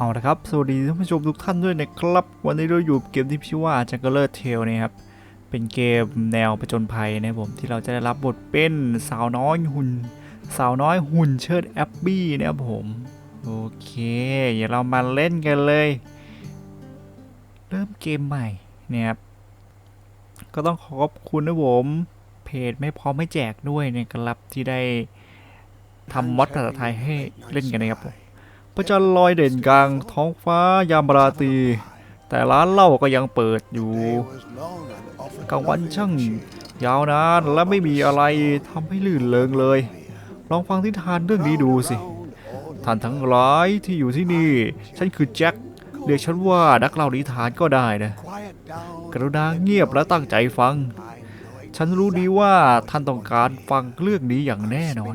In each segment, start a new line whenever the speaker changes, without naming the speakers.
เอาละครับ สวัสดีท่านผู้ชมทุกท่านด้วยนะครับ วันนี้เราอยู่เกมที่ชื่อว่า Jungle Tale นะครับ เป็นเกมแนวผจญภัยนะผมที่เราจะได้รับบทเป็นสาวน้อยหุ่น สาวน้อยหุ่นเชิดแอปบี้นะครับผม โอเคเดี๋ยวเรามาเล่นกันเลย เริ่มเกมใหม่เนี่ยครับ ก็ต้องขอบคุณนะผม เพจไม่พร้อมไม่แจกด้วยนะครับที่ได้ทำมอดภาษาไทยให้เล่นกันนะครับผม ระจันทร์ลอยเด่นกลางท้องฟ้ายามราตรี แต่ร้านเหล้าก็ยังเปิดอยู่กลางวันช่างยาวนานและไม่มีอะไรทำให้ลื่นเลงเลย ลองฟังที่ทานเรื่องนี้ดูสิ ท่านทั้งหลายที่อยู่ที่นี่ ฉันคือแจ็คเรียกฉันว่านักเล่านิทานก็ได้นะ กรุณาเงียบและตั้งใจฟัง ฉันรู้ดีว่าท่านต้องการฟังเรื่องนี้อย่างแน่นอน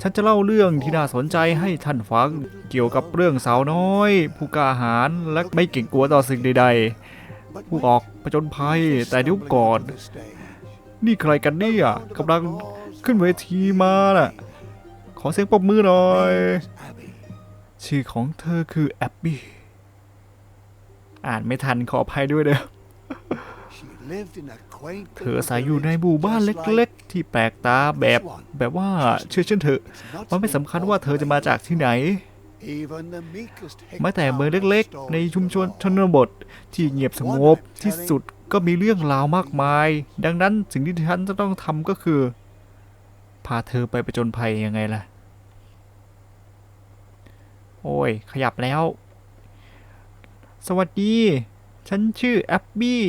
ฉันจะเล่าเรื่องที่น่าสนใจให้ท่านฟังเกี่ยวกับเรื่องสาวน้อย ผู้กล้าหาญและไม่เก่งกลัวต่อสิ่งใดๆ ผู้ออกประจนภัยแต่เดี๋ยวก่อน นี่ใครกันเนี่ยกำลังขึ้นเวทีมาน่ะ ขอเสียงปรบมือหน่อย ชื่อของเธอคือแอบบี้ อ่านไม่ทันขออภัยด้วยเด้อ เธออาศัยอยู่ในหมู่บ้านเล็ก ๆ ที่แปลกตาแบบแบบว่าเชื่อฉันเถอะมันไม่สำคัญว่าเธอจะมาจากที่ไหนแม้แต่เมืองเล็ก ๆ ในชุมชนชนบทที่เงียบสงบที่สุดก็มีเรื่องราวมากมาย ดังนั้นสิ่งที่ฉันจะต้องทำก็คือ พาเธอไปประจนภัยยังไงล่ะ โอ้ย ขยับแล้ว สวัสดี ฉันชื่อแอบบี้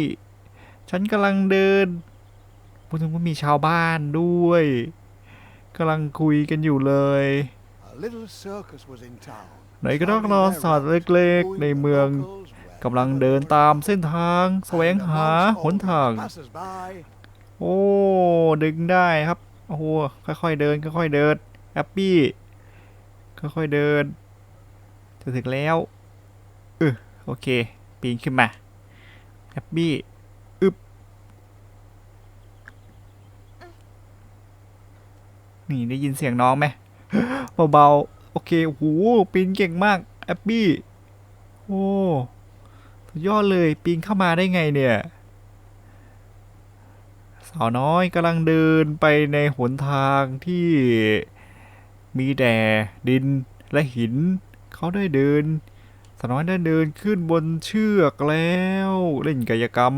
ฉันกำลังเดินพูดถึงว่ามีชาวบ้านด้วยกำลังคุยกันอยู่เลยไหนก็ต้องรอสัตว์เล็กๆ ในเมืองกำลังเดินตามเส้นทางแสวงหาหนทาง โอ้ ดึงได้ครับ โอ้โหค่อยๆเดินค่อยๆเดินแอปปี้ค่อยๆเดินจะถึงแล้วเออโอเค ปีนขึ้นมาแอปปี้ อึบ นี่ได้ยินเสียงน้องไหมเบาๆ โอเคโอ้โหปีนเก่งมากแอปปี้ โอ้สุดยอดเลยปีนเข้ามาได้ไงเนี่ย สาวน้อยกำลังเดินไปในหนทางที่มีแต่ดินและหิน เขาได้เดินสาวน้อยได้เดินขึ้นบนเชือกแล้ว เล่นกายกรรม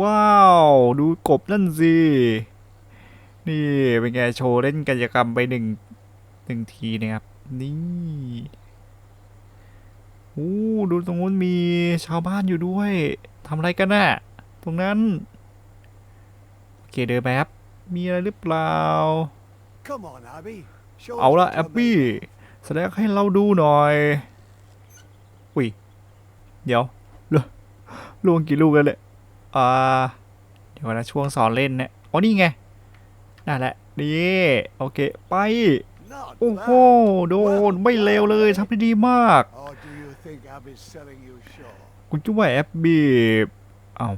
ว้าว ดูกบนั่นสิ นี่เป็นไงโชว์เล่นกายกรรมไปหนึ่งหนึ่งทีนะครับ นี่โอ้ดูตรงนู้นมีชาวบ้านอยู่ด้วยทำอะไรกันน่ะตรงนั้น โอเคเดินไปครับมีอะไรหรือเปล่า เอาละแอบบี้แสดงให้เราดูหน่อย อุ้ย เดี๋ยวลวลวงกี่ลูกแล้วเลยอ่า เดี๋ยวนะช่วงสอนเล่นเนี่ยอ๋อนี่ไง นั่นแหละนี่โอเคไป โอ้โห โดน ไม่เลวเลยทำได้ดีมาก คุณคิดว่าแอบบี้เอา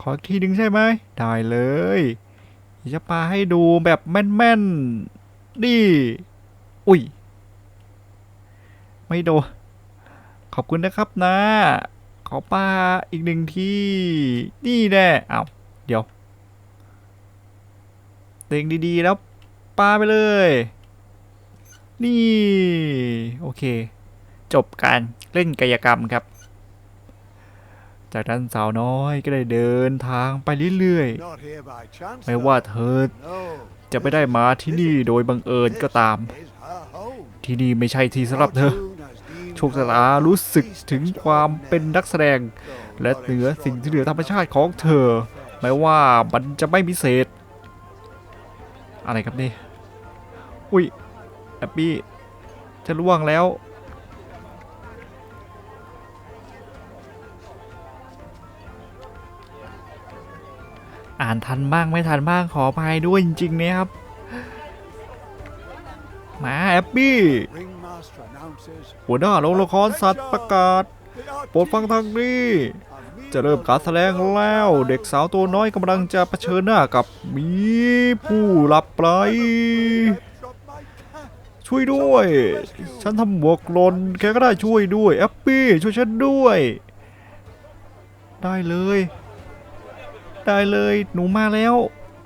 ขออีกทีหนึ่งใช่ไหม ได้เลย จะปาให้ดูแบบแม่นๆนี่อุ้ย ไม่โดน ขอบคุณนะครับนะ ขอปาอีกหนึ่งทีนี่แน่เอาเดี๋ยว เต็งดีๆ แล้วปาไปเลย นี่ โอเค จบการเล่นกายกรรมครับ จากนั้นสาวน้อยก็ได้เดินทางไปเรื่อยๆ ไม่ว่าเธอจะไม่ได้มาที่นี่โดยบังเอิญก็ตาม ที่นี่ไม่ใช่ที่สำหรับเธอโชคชะตารู้สึกถึงความเป็นนักแสดง และเหนือสิ่งที่เหนือธรรมชาติของเธอแม้ว่ามันจะไม่พิเศษ อะไรครับนี่ อุ้ยแอบบี้จะล่วงแล้ว อ่านทันบ้างไม่ทันบ้างขออภัยด้วยจริงๆนะครับมาแอบบี้หัวหน้าโรงละครสัตว์ประกาศโปรดฟังทางนี้ จะเริ่มการแสดงแล้ว เด็กสาวตัวน้อยกำลังจะเผชิญหน้ากับมีผู้หลับไหลช่วยด้วย ฉันทำหมวกหล่นแกก็ได้ช่วยด้วยแอปปี้ช่วยฉันด้วย ได้เลย ได้เลยหนูมาแล้ว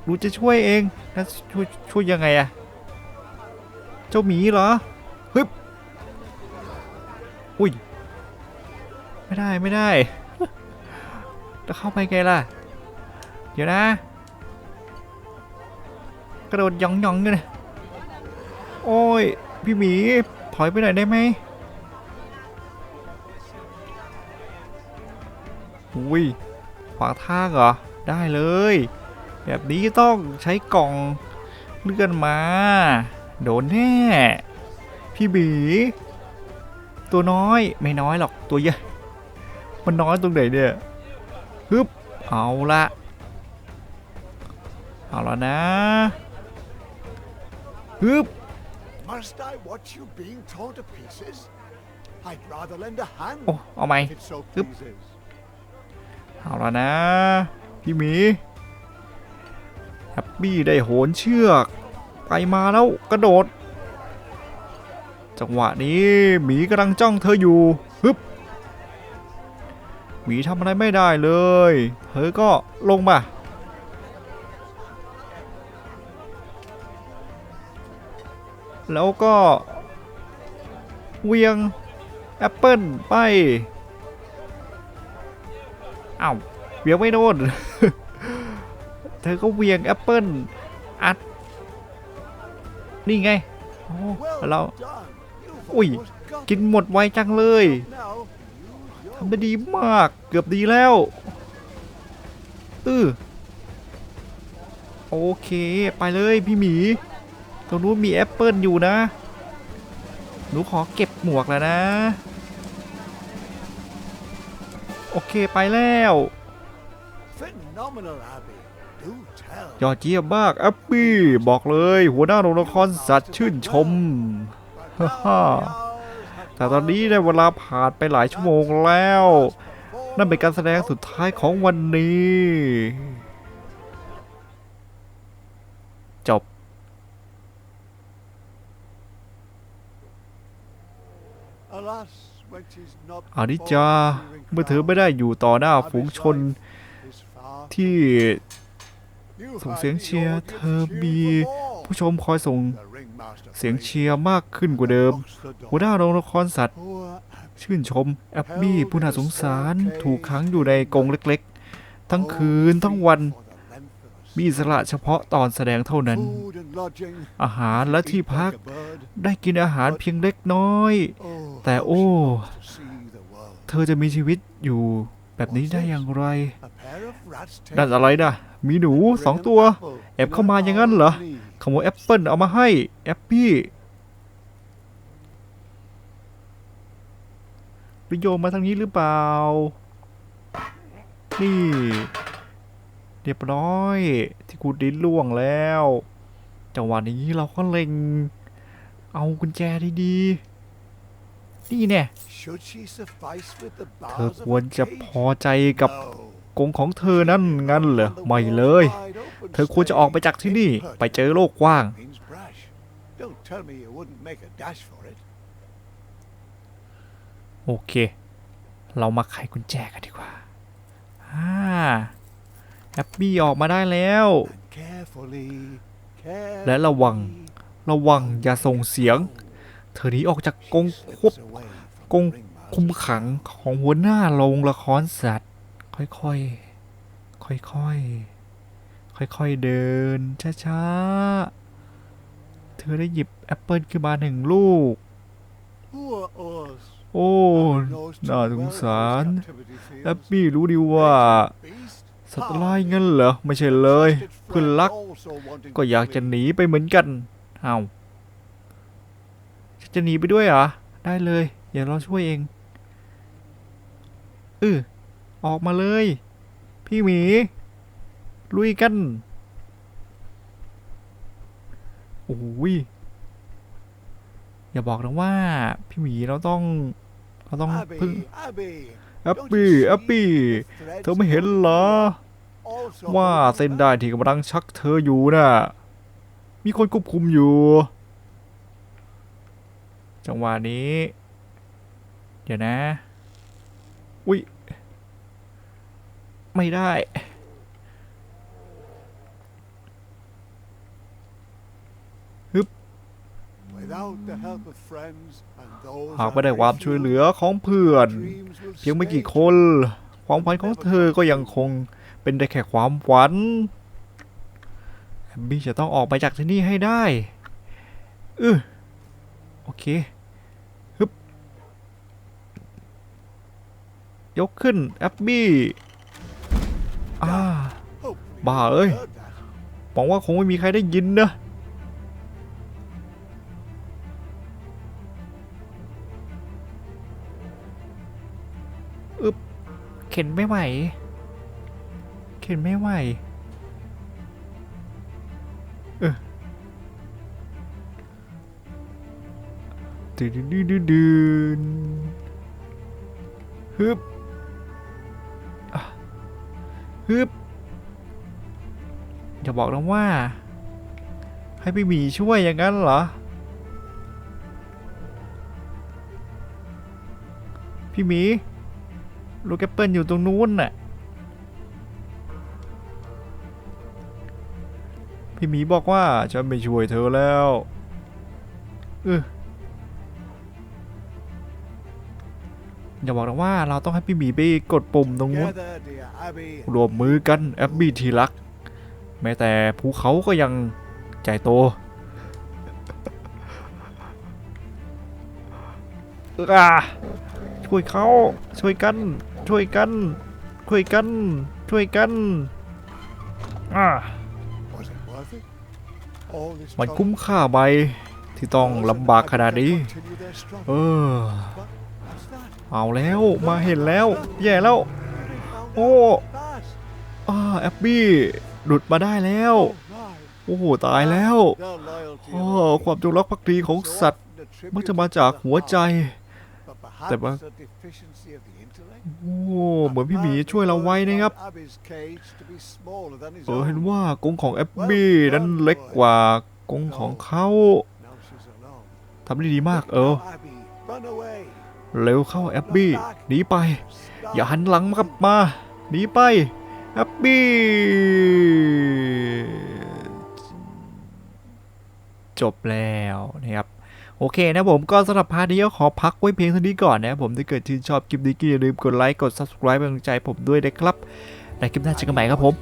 หนูจะช่วยเองแล้วช่วยช่วยยังไงอะเจ้าหมีเหรอฮึบอุ้ยไม่ได้ไม่ได้ จะเข้าไปไงล่ะ เดี๋ยวนะ กระโดดหยองหยองกันเลยโอ้ย พี่หมี ถอยไปหน่อยได้ไหมอุ้ยขวางทางเหรอ ได้เลย แบบนี้ต้องใช้กล่องเลื่อนมา โดนแน่ พี่หมีตัวน้อยไม่น้อยหรอกตัวใหญ่มันน้อยตรงไหนเนี่ย ฮึบเอาละเอาละนะฮึบ
Must I watch you being torn to pieces? I'd rather lend a hand
โอ้เอาไหม
if it so
Yep.
pleases.
เอาละนะ พี่หมีแฮปปี้ได้โหนเชือก ไปมาแล้วกระโดด จังหวะนี้หมีกำลังจ้องเธออยู่ฮึบ หมีทำอะไรไม่ได้เลยเธอก็ลงมาแล้วก็เวียง แอปเปิลไปอ้าวเวียงไม่โดน เธอก็เวียงแอปเปิลอัด นี่ไงโอ้
Well
เรา
done. You've
Ui,
almost got
กินหมดไวจังเลย
it. Now, use your
ทำได้ดีมากเกือบดีแล้วอือโอเค ไปเลยพี่หมี ตรงนู้นมีแอปเปิลอยู่นะ หนูขอเก็บหมวกแล้วนะ โอเคไปแล้ว ยอดเยี่ยมมากแอปปี้ บอกเลย หัวหน้าโรงละครสัตว์ชื่นชม
But now
Ha.
the hours have
แต่ตอนนี้ได้เวลาผ่านไปหลายชั่วโมงแล้ว นั่นเป็นการแสดงสุดท้ายของวันนี้ จบ
Alas, when 'tis not
อานิจ
before
จา
the cheering
เมื่อเธอไม่ได้อยู่ต่อหน้าฝูงชน
is far
ที่
You
ส่ง
had
เสียง
the
เชียร์
audience
เธอ
cheering
มี
for more.
ผู้ชมคอยส่ง
The ringmaster
เสียง
praised
เชียร์มากขึ้นกว่าเดิม
locks the door.
หัวหน้าโรงละครสัตว์
Poor Abby.
ชื่นชมแอปบี้ผู้น่าสงสารถูกขังอยู่ในกรงเล็กๆ ทั้งคืนทั้งวัน
For the length of a
มีอิสระเฉพาะตอนแสดงเท่านั้น
Food and lodging.
อาหารและที่
Eat
พัก
like a bird.
ได้กินอาหารเพียงเล็กน้อย
Oh,
แต่
how
โอ้
she loves to see the world.
เธอจะมีชีวิตอยู่ แบบนี้ได้อย่างไร นั่นอะไรนะ มีหนูสองตัว แอบเข้ามาอย่างนั้นเหรอ ขโมยแอปเปิลเอามาให้ แอปปี้หรือโยมมาทางนี้หรือเปล่า นี่ เรียบร้อย ที่กูดินล่วงแล้วจังหวะนี้เราก็เล็ง เอากุญแจดีๆ นี่เนี่ย
Should she suffice with the
เธอ
bars
ควร
of a
จะ
cage?
พอใจกับ
No.
กรงของเธอนั่นงั้นเหรอไม่เลย เธอควรจะออกไปจากที่นี่ ไปเจอโลกกว้าง
Means brash. Don't tell me you wouldn't make a dash for it.
โอเค เรามาไขกุญแจกันดีกว่าอ่าแอปปี้ออกมาได้แล้ว
And carefully, carefully.
และระวัง ระวังอย่าส่งเสียง เธอหนีออกจากกรงควบกรงคุมขังของหัวหน้าโรงละครสัตว์ ค่อยๆ ค่อยๆ ค่อยๆ เดินช้าๆ เธอได้หยิบแอปเปิลขึ้นมาหนึ่งลูก โอ้ น่าสงสารแอปปี้รู้ดีว่าสัตว์ร้ายงั้นเหรอ ไม่ใช่เลย เพื่อนรัก ก็อยากจะหนีไปเหมือนกัน เอา จะหนีไปด้วยเหรอ ได้เลยเดี๋ยวเราช่วยเองเออออกมาเลย พี่หมี ลุยกันโอ้ยอย่าบอกนะว่า พี่หมีเราต้องเราต้องพึ่ง
Abby, Abby.
แอปปี้แอปปี้เธอไม่เห็นเหรอ
Also
ว่า
holding
เส้นได้ที่กำลังชักเธออยู่น่ะ มีคนควบคุมอยู่ จังหวะนี้ เดี๋ยวนะ อุ้ย ไม่ได้
Without the help of friends and those
หากไม่ได้ความช่วยเหลือของเพื่อน
dreams will
เพียงไม่กี่
stay
คน ความฝันของเธอก็ยังคงเป็นได้แค่ความฝันแอมบี้จะต้องออกไปจากที่นี่ให้ได้เออโอเคฮึบ ยกขึ้นแอปบี้อ่า
Hopefully
Bà
you
ơi.
heard that.
หวังว่าคงไม่มีใครได้ยินนะอึบเข็นไม่ไหว เข็นไม่ไหว เออดืดดืดดืดดืนฮึบ ฮึบอย่าบอกนะว่า ให้พี่หมีช่วยอย่างนั้นเหรอ พี่หมี ลูกแอปเปิลอยู่ตรงนู้นน่ะ พี่หมีบอกว่าฉันไม่ช่วยเธอแล้ว เออ อย่าบอกนะว่าเราต้องให้พี่หมีไปกดปุ่มตรงนู้นรวมมือกันแอบบี้ทีรัก แม้แต่ภูเขาก็ยังใจโตอ่าช่วยเขาช่วยกัน ช่วยกัน ช่วยกัน ช่วยกันอ่ามันคุ้มค่าไหมที่ต้องลำบากขนาดนี้ เออ เอาแล้วมาเห็นแล้ว แย่แล้ว โอ้อาแอบบี้หลุดมาได้แล้ว โอ้โห ตายแล้วโอ้ความจงรักภักดีของสัตว์มักจะมาจากหัวใจ แต่ว่าโอ้เหมือนพี่หมีช่วยเราไว้นะครับเออเห็นว่ากรงของแอบบี้นั้นเล็กกว่ากรงของเขาทำได้ดีมากเออ เร็วเข้าแอบบี้หนีไป อย่าหันหลังมากลับมาหนีไปแอบบี้จบแล้วนะครับโอเคนะผมก็สำหรับพาร์ทนี้ก็ขอพักไว้เพียงเท่านี้ก่อนนะครับผมถ้าเกิดชื่นชอบคลิปนี้ก็อย่าลืมกดไลค์กด subscribe เป็นกำลังใจผมด้วยนะครับในคลิปหน้าเจอกันใหม่ครับผม